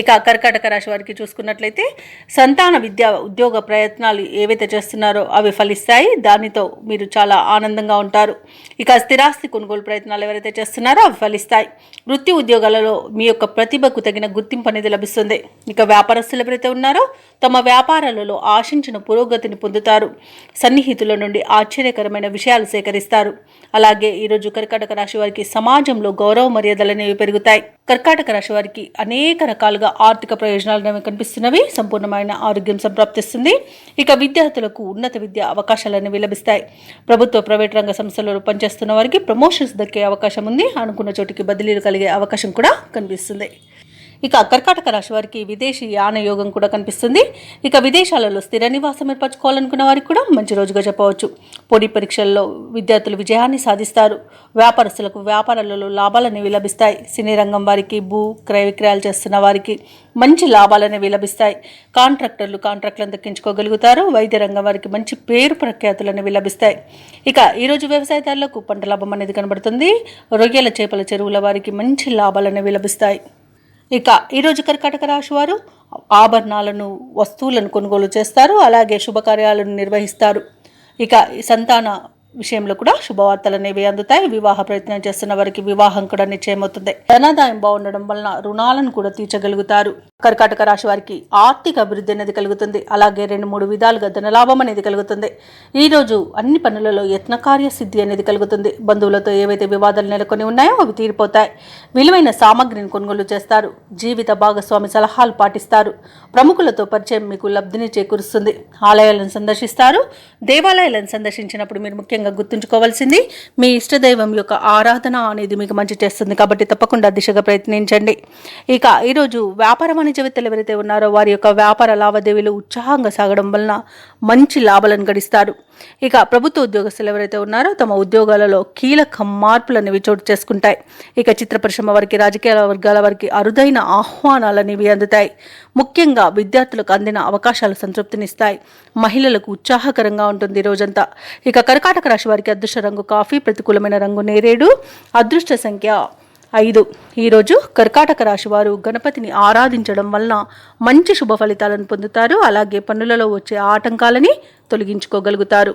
ఇక కర్కాటక రాశి వారికి చూసుకున్నట్లయితే సంతాన విద్య ఉద్యోగ ప్రయత్నాలు ఏవైతే చేస్తున్నారో అవి ఫలిస్తాయి. దానితో మీరు చాలా ఆనందంగా ఉంటారు. ఇక స్థిరాస్తి కొనుగోలు ప్రయత్నాలు ఎవరైతే చేస్తున్నారో అవి ఫలిస్తాయి. వృత్తి ఉద్యోగాలలో మీ యొక్క ప్రతిభకు తగిన గుర్తింపు అనేది లభిస్తుంది. ఇక వ్యాపారస్తులు ఎవరైతే ఉన్నారో తమ వ్యాపారాలలో ఆశించిన పురోగతిని పొందుతారు. సన్నిహితుల నుండి ఆశ్చర్యకరమైన విషయాలు సేకరిస్తారు. అలాగే ఈరోజు కర్కాటక రాశి వారికి సమాజంలో గౌరవ మర్యాదలు అనేవి పెరుగుతాయి. కర్కాటక రాశి వారికి అనేక రకాలుగా ఆర్థిక ప్రయోజనాలు అనేవి కనిపిస్తున్నవి. సంపూర్ణమైన ఆరోగ్యం సంప్రాప్తిస్తుంది. ఇక విద్యార్థులకు ఉన్నత విద్య అవకాశాలనేవి లభిస్తాయి. ప్రభుత్వ ప్రైవేట్ రంగ సంస్థలలో పనిచేస్తున్న వారికి ప్రమోషన్స్ దక్కే అవకాశం ఉంది. అనుకున్న చోటికి బదిలీలు కలిగే అవకాశం కూడా కనిపిస్తుంది. ఇక కర్కాటక రాశి వారికి విదేశీ యాన యోగం కూడా కనిపిస్తుంది. ఇక విదేశాలలో స్థిర నివాసం ఏర్పరచుకోవాలనుకున్న వారికి కూడా మంచి రోజుగా చెప్పవచ్చు. పోటీ పరీక్షల్లో విద్యార్థులు విజయాన్ని సాధిస్తారు. వ్యాపారస్తులకు వ్యాపారాలలో లాభాలు అనేవి లభిస్తాయి. సినీ రంగం వారికి భూ క్రయ విక్రయాలు చేస్తున్న వారికి మంచి లాభాలు అనేవి లభిస్తాయి. కాంట్రాక్టర్లు కాంట్రాక్టులను దక్కించుకోగలుగుతారు. వైద్య రంగం వారికి మంచి పేరు ప్రఖ్యాతులు అనేవి లభిస్తాయి. ఇక ఈరోజు వ్యవసాయదారులకు పంట లాభం అనేది కనబడుతుంది. రొయ్యల చేపల చెరువుల వారికి మంచి లాభాలు అనేవి లభిస్తాయి. ఇక ఈరోజు కర్కాటక రాశి వారు ఆభరణాలను వస్తువులను కొనుగోలు చేస్తారు. అలాగే శుభకార్యాలను నిర్వహిస్తారు. ఇక ఈ సంతాన విషయంలో కూడా శుభవార్తలు అనేవి అందుతాయి. వివాహ ప్రయత్నం చేస్తున్న వారికి వివాహం కూడా నిశ్చయమవుతుంది. ధనాదాయం బాగుండడం వలన రుణాలను కూడా తీర్చగలుగుతారు. కర్కాటక రాశి వారికి ఆర్థిక అభివృద్ధి అనేది కలుగుతుంది. అలాగే రెండు మూడు విధాలుగా ధనలాభం అనేది కలుగుతుంది. ఈరోజు అన్ని పనులలో యత్నకార్య సిద్ధి అనేది కలుగుతుంది. బంధువులతో ఏవైతే వివాదాలు నెలకొని ఉన్నాయో అవి తీరిపోతాయి. విలువైన సామాగ్రిని కొనుగోలు చేస్తారు. జీవిత భాగస్వామి సలహాలు పాటిస్తారు. ప్రముఖులతో పరిచయం మీకు లబ్ధిని చేకూరుస్తుంది. ఆలయాలను సందర్శిస్తారు. దేవాలయాలను సందర్శించినప్పుడు మీరు ముఖ్యంగా గుర్తుంచుకోవాల్సింది మీ ఇష్టదైవం యొక్క ఆరాధన అనేది మీకు మంచి చేస్తుంది. కాబట్టి తప్పకుండా దిశగా ప్రయత్నించండి. ఇక ఈరోజు వ్యాపార వాణిజ్యవేత్తలు ఎవరైతే ఉన్నారో వారి యొక్క వ్యాపార లావాదేవీలు ఉత్సాహంగా సాగడం వలన మంచి లాభాలను గడిస్తారు. ఇక ప్రభుత్వ ఉద్యోగస్తులు ఎవరైతే ఉన్నారో తమ ఉద్యోగాలలో కీలక మార్పులు అనేవి చోటు చేసుకుంటాయి. ఇక చిత్ర పరిశ్రమ వారికి రాజకీయ వర్గాల వారికి అరుదైన ఆహ్వానాలు అనేవి అందుతాయి. ముఖ్యంగా విద్యార్థులకు అందిన అవకాశాలు సంతృప్తినిస్తాయి. మహిళలకు ఉత్సాహకరంగా ఉంటుంది ఈ రోజంతా ఇక కర్కాటక రాశి వారికి అదృష్ట రంగు కాఫీ ప్రతికూలమైన రంగు నేరేడు అదృష్ట సంఖ్య ఐదు. ఈరోజు కర్కాటక రాశి వారు గణపతిని ఆరాధించడం వలన మంచి శుభ ఫలితాలను పొందుతారు. అలాగే పనులలో వచ్చే ఆటంకాలని తొలగించుకోగలుగుతారు.